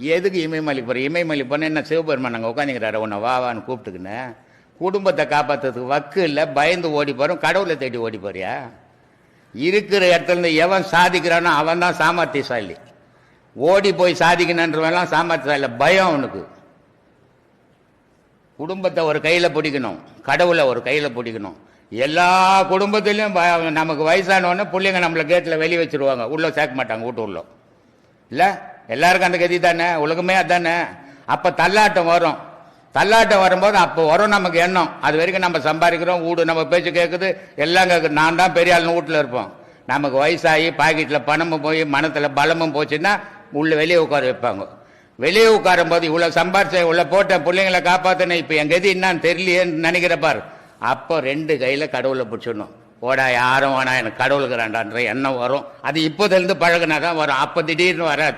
எதுக்கு இமயமலைக்கு போகிற இமயமலைக்கு போனால் என்ன சிவபெருமான் நாங்கள் உட்காந்துக்கிறாரு உன்னை வாவான்னு வான்னு கூப்பிட்டுக்கின்னு. குடும்பத்தை காப்பாற்றுறதுக்கு வக்கு இல்லை பயந்து ஓடி போகிறோம் கடவுளை தேடி ஓடி போறியா? இருக்கிற இடத்துலேருந்து எவன் சாதிக்கிறானோ அவன் தான் சாமர்த்தியசாலி. ஓடி போய் சாதிக்கணுன்றவெல்லாம் சாமர்த்தியசாலி. பயம் அவனுக்கு. குடும்பத்தை ஒரு கையில் பிடிக்கணும் கடவுளை ஒரு கையில் பிடிக்கணும். எல்லா குடும்பத்திலையும் ப- நமக்கு வயசானவொன்னே பிள்ளைங்க நம்மளை கேட்டில் வெளியே வச்சிருவாங்க. உள்ளே சேர்க்க மாட்டாங்க வீட்டு உள்ளே. இல்லை எல்லாருக்கும் அந்த கதி தானே? உலகமே அதானே? அப்போ தள்ளாட்டம் வரும். தள்ளாட்டம் வரும்போது அப்போ வரும் நமக்கு எண்ணம். அது வரைக்கும் நம்ம சம்பாதிக்கிறோம் வீடு நம்ம பேச்சு கேட்குது எல்லாம் கேட்குது நான் தான் பெரிய ஆள்னு வீட்டில் இருப்போம். நமக்கு வயசாகி பாக்கெட்டில் பணமும் போய் மனத்தில் பலமும் போச்சுன்னா உள்ளே வெளியே உட்கார வைப்பாங்க. வெளியே உட்காரும்போது இவ்வளோ சம்பாரிச்ச இவ்வளோ போட்டேன் பிள்ளைங்களை காப்பாற்றினேன் இப்போ என் கதி என்னான்னு தெரியலையேன்னு நினைக்கிறப்பார் அப்போ ரெண்டு கையில் கடவுளை பிடிச்சிடணும். ஓடா யாரும் வேணா எனக்கு கடவுளுக்கு கடவுளுக்குறாண்டான்ற எண்ணம் வரும். அது இப்போதிலிருந்து பழகினா தான் வரும். அப்போ திடீர்னு வராது.